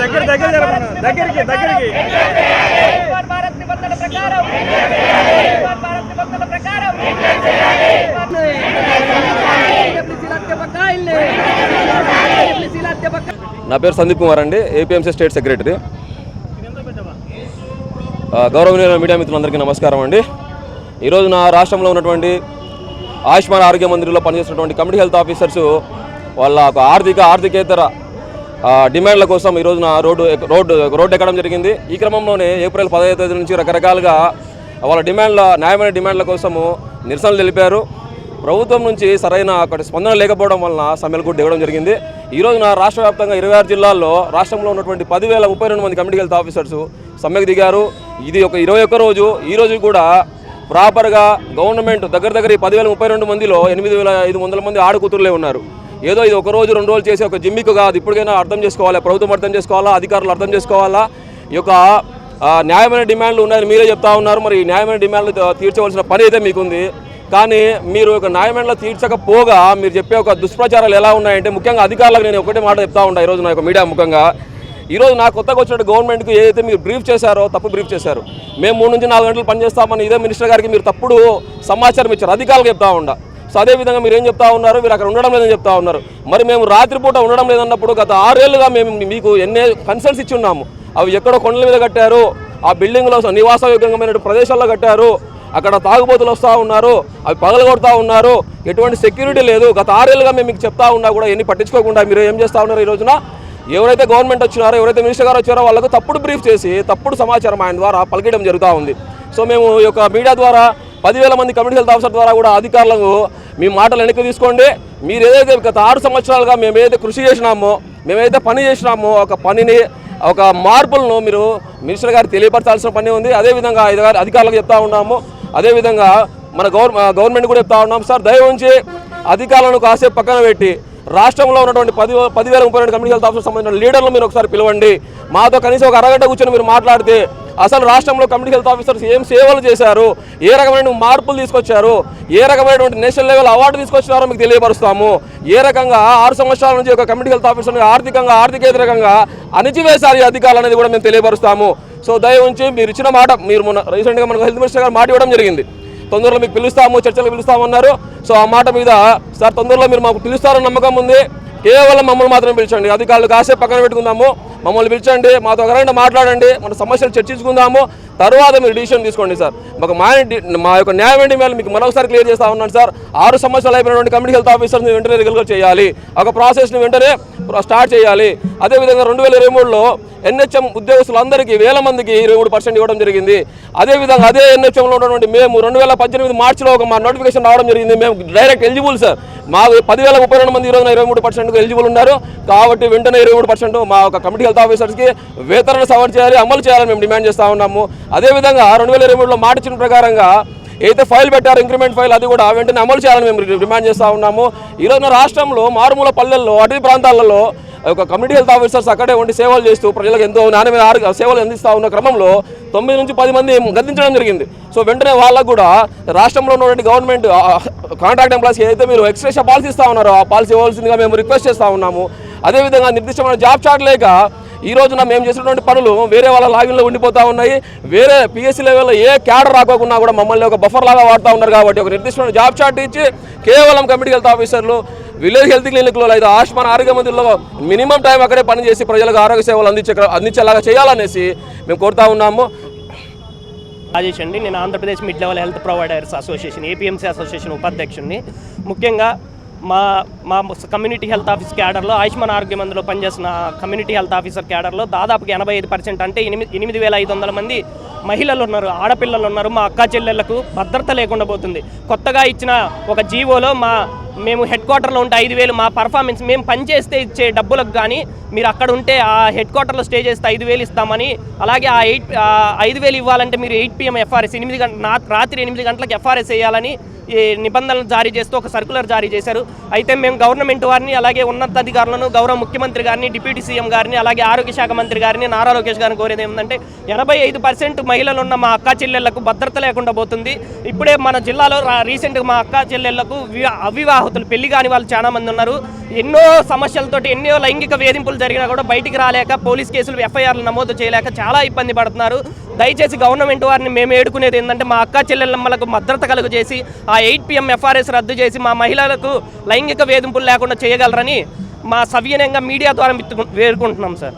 దగ్గర దగ్గర జరపండి దగ్గరికి దగ్గరికి. భారత్ నిబంధనల ప్రకారం. భారత్ నిబంధనల ప్రకారం. నా పేరు సందీప్ కుమార్ అండి. APMC state secretary. గౌరవనీయ మీడియా మిత్రులందరికీ నమస్కారం అండి. ఈరోజు నా రాష్ట్రంలో ఉన్నటువంటి ఆయుష్మాన్ ఆరోగ్య మందిరంలో పనిచేస్తున్నటువంటి కమిటీ హెల్త్ ఆఫీసర్స్ వాళ్ళ ఒక ఆర్థిక ఆర్థికేతర డిమాండ్ల కోసం ఈ రోజున రోడ్డు రోడ్డు రోడ్డు ఎక్కడం జరిగింది. ఈ క్రమంలోనే ఏప్రిల్ పదహైదు తేదీ నుంచి రకరకాలుగా వాళ్ళ డిమాండ్ల న్యాయమైన డిమాండ్ల కోసము నిరసనలు తెలిపారు. ప్రభుత్వం నుంచి సరైన అక్కడ స్పందన లేకపోవడం వలన సమ్మెలు కూడా దిగడం జరిగింది. ఈ రోజున రాష్ట్ర వ్యాప్తంగా ఇరవై ఆరు జిల్లాల్లో రాష్ట్రంలో ఉన్నటువంటి పదివేల ముప్పై రెండు మంది కమిటీ హెల్త్ ఆఫీసర్స్ సమ్మెకు దిగారు. ఇది ఒక ఇరవై ఒక్క రోజు ఈ రోజు కూడా ప్రాపర్గా గవర్నమెంట్ దగ్గర దగ్గర ఈ పదివేల ముప్పై రెండు మందిలో ఎనిమిది వేల ఐదు వందల మంది ఆడకూతురులే ఉన్నారు. ఏదో ఇది ఒక రోజు రెండు రోజులు చేసే ఒక జిమ్మికు కాదు. ఇప్పటికైనా అర్థం చేసుకోవాలి? ప్రభుత్వం అర్థం చేసుకోవాలా? అధికారులు అర్థం చేసుకోవాలా? ఈ యొక్క న్యాయమైన డిమాండ్లు ఉన్నాయని మీరే చెప్తా ఉన్నారు. మరి ఈ న్యాయమైన డిమాండ్లు తీర్చవలసిన పని అయితే మీకుంది. కానీ మీరు ఒక న్యాయమైన తీర్చకపోగా మీరు చెప్పే ఒక దుష్ప్రచారాలు ఎలా ఉన్నాయంటే ముఖ్యంగా అధికారులకు నేను ఒకటే మాట చెప్తా ఉంటా ఈరోజు నా యొక్క మీడియా ముఖంగా. ఈరోజు నా కొత్తగా వచ్చిన గవర్నమెంట్కి ఏదైతే మీరు బ్రీఫ్ చేశారో తప్పు బ్రీఫ్ చేశారు. మేము మూడు నుంచి నాలుగు గంటలు పనిచేస్తామని ఇదే మినిస్టర్ గారికి మీరు తప్పుడు సమాచారం ఇచ్చారు. అధికారులకు చెప్తా ఉండా సో అదేవిధంగా మీరు ఏం చెప్తా ఉన్నారు? మీరు అక్కడ ఉండడం లేదని చెప్తా ఉన్నారు. మరి మేము రాత్రిపూట ఉండడం లేదన్నప్పుడు గత ఆరేళ్ళుగా మేము మీకు ఎన్నే కన్సల్ట్స్ ఇచ్చి ఉన్నాము. అవి ఎక్కడో కొండల మీద కట్టారు. ఆ బిల్డింగ్లో నివాసయోగ్యమైన ప్రదేశాల్లో కట్టారు. అక్కడ తాగుబోతులు వస్తూ ఉన్నారు. అవి పగలు ఉన్నారు. ఎటువంటి సెక్యూరిటీ లేదు. గత ఆరేళ్ళుగా మేము మీకు చెప్తా ఉన్నా కూడా ఎన్ని పట్టించుకోకుండా మీరు ఏం చేస్తూ ఉన్నారు ఈ రోజున? ఎవరైతే గవర్నమెంట్ వచ్చినారో ఎవరైతే మినిస్టర్ గారు వచ్చారో వాళ్ళకు తప్పుడు బ్రీఫ్ చేసి తప్పుడు సమాచారం ఆయన ద్వారా పలికడం జరుగుతూ ఉంది. సో మేము ఈ యొక్క మీడియా ద్వారా పదివేల మంది కమ్యూనిటీ హెల్త్ ఆఫీసర్ ద్వారా కూడా అధికారులకు మీ మాటలు వెనక్కి తీసుకోండి. మీరు ఏదైతే గత ఆరు సంవత్సరాలుగా మేము ఏదైతే కృషి చేసినామో మేమైతే పని చేసినామో ఒక పనిని ఒక మార్పులను మీరు మినిస్టర్ గారు తెలియపరచాల్సిన పని ఉంది. అదేవిధంగా అధికారు అధికారులకు చెప్తా ఉన్నాము. అదేవిధంగా మన గవర్ గవర్నమెంట్ కూడా చెప్తా ఉన్నాం సార్ దయ ఉంచి అధికారులను కాసేపు పక్కన పెట్టి రాష్ట్రంలో ఉన్నటువంటి పది పదివేల ముప్పై రెండు కమ్యూనిటీ హెల్త్ ఆఫీసర్ సంబంధించిన లీడర్లు మీరు ఒకసారి పిలవండి. మాతో కనీసం ఒక అరగంట కూర్చొని మీరు మాట్లాడితే అసలు రాష్ట్రంలో కమ్యూనిటీ హెల్త్ ఆఫీసర్స్ ఏం సేవలు చేశారు? ఏ రకమైన మార్పులు తీసుకొచ్చారు? ఏ రకమైనటువంటి నేషనల్ లెవెల్ అవార్డు తీసుకొచ్చినారో మీకు తెలియపరుస్తాము. ఏ రకంగా ఆరు సంవత్సరాల నుంచి ఒక కమ్యూనిటీ హెల్త్ ఆఫీసర్ని ఆర్థికంగా ఆర్థికేతరకంగా అణిచివేశారు ఈ అధికారులు అనేది కూడా మేము తెలియపరుస్తాము. సో దయ ఉంచి మీరు ఇచ్చిన మాట మీరు మొన్న రీసెంట్గా మనకు హెల్త్ మినిస్టర్ గారు మాట ఇవ్వడం జరిగింది. తొందరలో మీకు పిలుస్తాము చర్చలు పిలుస్తామన్నారు సో ఆ మాట మీద సార్ తొందరలో మీరు మాకు పిలుస్తారని నమ్మకం ఉంది. కేవలం మమ్మల్ని మాత్రం పిలిచండి. అధికారులు కాసేపు పక్కన పెట్టుకుందాము. మమ్మల్ని పిలిచండి మాతో ఒకరైనా మాట్లాడండి మన సమస్యలు చర్చించుకుందాము. తర్వాత మీరు డిసిషన్ తీసుకోండి సార్. మాకు మా మా యొక్క న్యాయం ఏంటి మేలు మీకు మరొకసారి క్లియర్ చేస్తా ఉన్నాను సార్. ఆరు సంవత్సరాలు అయిపోయినటువంటి కమ్యూనిటీ హెల్త్ ఆఫీసర్ని వెంటనే రెగ్యులర్ చేయాలి. ఒక ప్రాసెస్ని వెంటనే స్టార్ట్ చేయాలి. అదేవిధంగా రెండు వేల ఇరవై మూడులో ఎన్హెచ్ఎం ఉద్యోగస్తులందరికీ వేల మందికి ఇరవై మూడు పర్సెంట్ ఇవ్వడం జరిగింది. అదేవిధంగా అదే ఎన్హెచ్ఎంలో ఉన్నటువంటి మేము రెండు వేల పద్దెనిమిది మార్చిలో ఒక మా నోటిఫికేషన్ రావడం జరిగింది. మేము డైరెక్ట్ ఎలిజిబుల్ సార్. మా పదివేల ముప్పై రెండు మంది ఈరోజు ఇరవై మూడు పర్సెంట్ ఎలిజిబుల్ ఉన్నారు. కాబట్టి వెంటనే ఇరవై మూడు పర్సెంట్ మా ఒక కమిటీ హెల్త్ ఆఫీసర్స్కి వేతన సవరణ చేయాలి అమలు చేయాలని మేము డిమాండ్ చేస్తూ ఉన్నాము. అదేవిధంగా రెండు వేల ఇరవై మూడులో మాట ఇచ్చిన ప్రకారంగా ఏదైతే ఫైల్ పెట్టారు ఇంక్రిమెంట్ ఫైల్ అది కూడా వెంటనే అమలు చేయాలని మేము డిమాండ్ చేస్తూ ఉన్నాము. ఈ రోజున రాష్ట్రంలో మారుమూల పల్లెల్లో అటవీ ప్రాంతాలలో ఒక కమ్యూనిటీ హెల్త్ ఆఫీసర్స్ అక్కడే ఉండి సేవలు చేస్తూ ప్రజలకు ఎంతో నాణ్యమైన సేవలు అందిస్తూ ఉన్న క్రమంలో తొమ్మిది నుంచి పది మంది గద్దించడం జరిగింది. సో వెంటనే వాళ్ళకు కూడా రాష్ట్రంలో ఉన్నటువంటి గవర్నమెంట్ కాంట్రాక్ట్ ఎంప్లాయీస్కి ఏదైతే మీరు ఎక్స్ట్రేషన్ పాలసీ ఇస్తూ ఉన్నారో ఆ పాలసీ ఇవ్వాల్సిందిగా మేము రిక్వెస్ట్ చేస్తూ ఉన్నాము. అదేవిధంగా నిర్దిష్టమైన జాబ్ చార్ట్ లేక ఈ రోజున మేము చేసినటువంటి పనులు వేరే వాళ్ళ లాగిన్లో ఉండిపోతూ ఉన్నాయి. వేరే పిఎస్సీ లెవెల్లో ఏ క్యాడర్ రాకోకుండా కూడా మమ్మల్ని ఒక బఫర్ లాగా వాడుతూ ఉన్నారు కాబట్టి ఒక నిర్దిష్టమైన జాబ్ చార్ట్ ఇచ్చి కేవలం కమిటీ హెల్త్ ఆఫీసర్లు విలేజ్ హెల్త్ క్లినిక్లో లేదా ఆయుష్మాన్ ఆరోగ్య మందిలో మినిమం టైం అక్కడే పనిచేసి ప్రజలకు ఆరోగ్య సేవలు అందించే అందించేలాగా చేయాలనేసి మేము కోరుతా ఉన్నాము. రాజేష్ అండి నేను Andhra Pradesh mid level health providers association APMC association ఉపాధ్యక్షుడిని. ముఖ్యంగా మా మా కమ్యూనిటీ హెల్త్ ఆఫీస్ క్యాడర్లో ఆయుష్మాన్ ఆరోగ్య మందులో పనిచేస్తున్న కమ్యూనిటీ హెల్త్ ఆఫీసర్ క్యాడర్లో దాదాపుగా ఎనభై ఐదు పర్సెంట్ అంటే ఎనిమిది ఎనిమిది వేల ఐదు వందల మంది మహిళలు ఉన్నారు ఆడపిల్లలు ఉన్నారు. మా అక్క చెల్లెళ్ళకు భద్రత లేకుండా పోతుంది. కొత్తగా ఇచ్చిన ఒక జీవోలో మా మేము హెడ్ క్వార్టర్లో ఉంటే ఐదు వేలు మా పర్ఫార్మెన్స్ మేము పనిచేస్తే ఇచ్చే డబ్బులకు కానీ మీరు అక్కడ ఉంటే ఆ హెడ్ క్వార్టర్లో స్టే చేస్తే ఐదు వేలు ఇస్తామని అలాగే ఆ ఎయిట్ ఐదు వేలు ఇవ్వాలంటే మీరు ఎయిట్ పిఎం ఎఫ్ఆర్ఎస్ ఎనిమిది గంట రాత్రి ఎనిమిది గంటలకు ఎఫ్ఆర్ఎస్ వేయాలని నిబంధనలు జారీ చేస్తూ ఒక సర్కులర్ జారీ చేశారు. అయితే మేము గవర్నమెంట్ వారిని అలాగే ఉన్నతాధికారులను గౌరవ ముఖ్యమంత్రి గారిని డిప్యూటీ సీఎం గారిని అలాగే ఆరోగ్య శాఖ మంత్రి గారిని నారా లోకేష్ గారిని కోరేది ఏంటంటే ఎనభై ఐదు పర్సెంట్ మహిళలు ఉన్న మా అక్క చెల్లెళ్ళకు భద్రత లేకుండా పోతుంది. ఇప్పుడే మన జిల్లాలో రీసెంట్గా మా అక్క చెల్లెళ్ళకు వి- అవివాహితులు పెళ్ళి కాని వాళ్ళు చాలా మంది ఉన్నారు. ఎన్నో సమస్యలతోటి ఎన్నో లైంగిక వేధింపులు జరిగినా కూడా బయటికి రాలేక పోలీస్ కేసులు ఎఫ్ఐఆర్లు నమోదు చేయలేక చాలా ఇబ్బంది పడుతున్నారు. దయచేసి గవర్నమెంట్ వారిని మేము ఏడుకునేది ఏంటంటే మా అక్క చెల్లెళ్ళమ్మలకు భద్రత కలుగు చేసి ఆ ఎయిట్ పిఎం ఎఫ్ఆర్ఎస్ రద్దు చేసి మా మహిళలకు లైంగిక వేధింపులు లేకుండా చేయగలరని మా సవ్యనంగా మీడియా ద్వారా మిత్తు- వేడుకుంటున్నాం సార్.